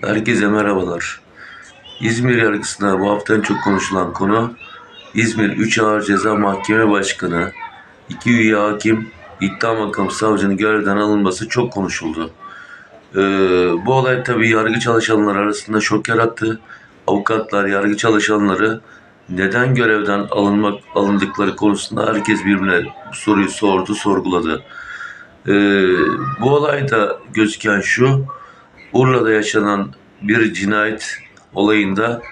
Herkese merhabalar. İzmir yargısında bu hafta en çok konuşulan konu İzmir 3 Ağır Ceza Mahkeme Başkanı, 2 üye hakim, iddia makamı savcının görevden alınması çok konuşuldu. Ee, bu olay tabii yargı çalışanları arasında şok yarattı. Avukatlar, yargı çalışanları neden görevden alınmak alındıkları konusunda herkes birbirine bu soruyu sordu, sorguladı. Ee, bu olayda gözüken şu, Urla'da yaşanan bir cinayet olayında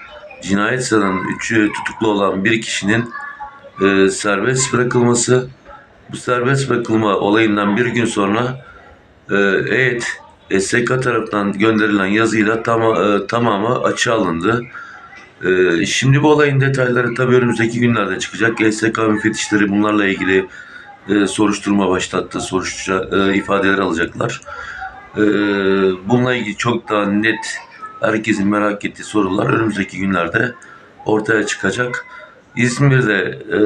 cinayet sanığının üçü tutuklu olan bir kişinin e, serbest bırakılması, bu serbest bırakılma olayından bir gün sonra e, evet SK tarafından gönderilen yazıyla tam, e, tamamı açığa alındı. E, şimdi bu olayın detayları tabii önümüzdeki günlerde çıkacak. SK müfettişleri bunlarla ilgili e, soruşturma başlattı, soruşturma e, ifadeler alacaklar. Ee, bununla ilgili çok daha net herkesin merak ettiği sorular önümüzdeki günlerde ortaya çıkacak. İzmir'de e,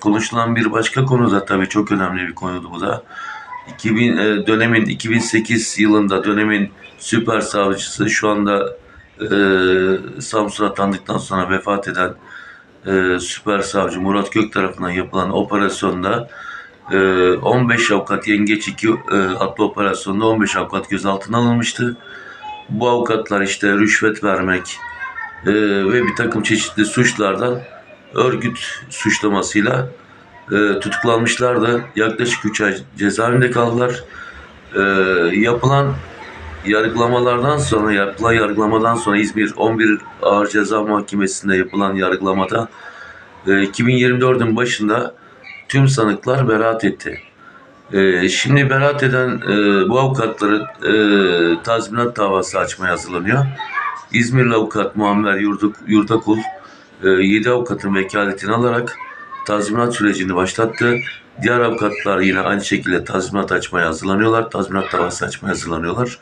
konuşulan bir başka konu da tabii çok önemli bir konuydu bu da. 2000 e, dönemin 2008 yılında dönemin süper savcısı şu anda e, Samsun'a atandıktan sonra vefat eden e, süper savcı Murat Gök tarafından yapılan operasyonda 15 avukat Yengeç 2 e, adlı operasyonda 15 avukat gözaltına alınmıştı. Bu avukatlar işte rüşvet vermek e, ve bir takım çeşitli suçlardan örgüt suçlamasıyla e, tutuklanmışlardı. Yaklaşık 3 ay cezaevinde kaldılar. Yapılan yargılamalardan sonra, yapılan yargılamadan sonra İzmir 11 Ağır Ceza Mahkemesi'nde yapılan yargılamada e, 2024'ün başında tüm sanıklar beraat etti. Ee, şimdi beraat eden e, bu avukatların e, tazminat davası açmaya hazırlanıyor. İzmirli avukat Muammer Yurduk, Yurdakul e, 7 avukatın vekaletini alarak tazminat sürecini başlattı. Diğer avukatlar yine aynı şekilde tazminat açmaya hazırlanıyorlar. Tazminat davası açmaya hazırlanıyorlar.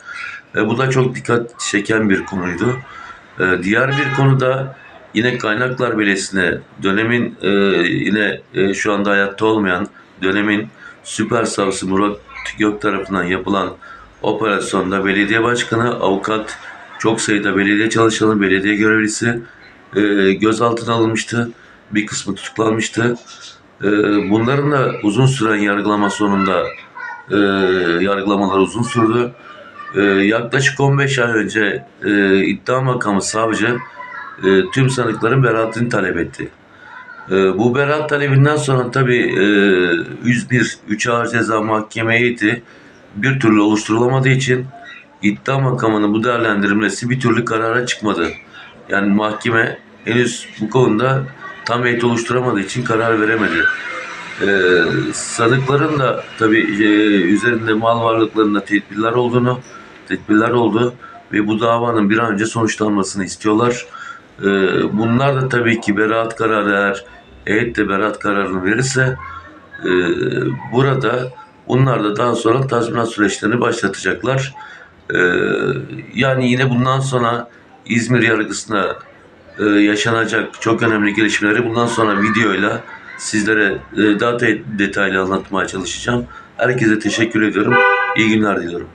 E, bu da çok dikkat çeken bir konuydu. E, diğer bir konu da Yine Kaynaklar Belediyesi'ne dönemin e, yine e, şu anda hayatta olmayan dönemin süper savcısı Murat Gök tarafından yapılan operasyonda belediye başkanı, avukat, çok sayıda belediye çalışanı, belediye görevlisi e, gözaltına alınmıştı. Bir kısmı tutuklanmıştı. E, bunların da uzun süren yargılama sonunda e, yargılamalar uzun sürdü. E, yaklaşık 15 ay önce e, iddia makamı savcı e, tüm sanıkların beraatini talep etti. E, bu beraat talebinden sonra tabii e, 101 3 Ağır Ceza Mahkeme heyeti bir türlü oluşturulamadığı için iddia makamının bu değerlendirilmesi bir türlü karara çıkmadı. Yani mahkeme henüz bu konuda tam heyet oluşturamadığı için karar veremedi. Ee, sanıkların da tabii e, üzerinde mal varlıklarında tedbirler olduğunu, tedbirler oldu ve bu davanın bir an önce sonuçlanmasını istiyorlar. Ee, bunlar da tabii ki beraat kararı eğer heyet de beraat kararını verirse e, burada bunlar da daha sonra tazminat süreçlerini başlatacaklar. Ee, yani yine bundan sonra İzmir yargısına e, yaşanacak çok önemli gelişmeleri bundan sonra videoyla sizlere e, daha detaylı anlatmaya çalışacağım. Herkese teşekkür ediyorum. İyi günler diliyorum.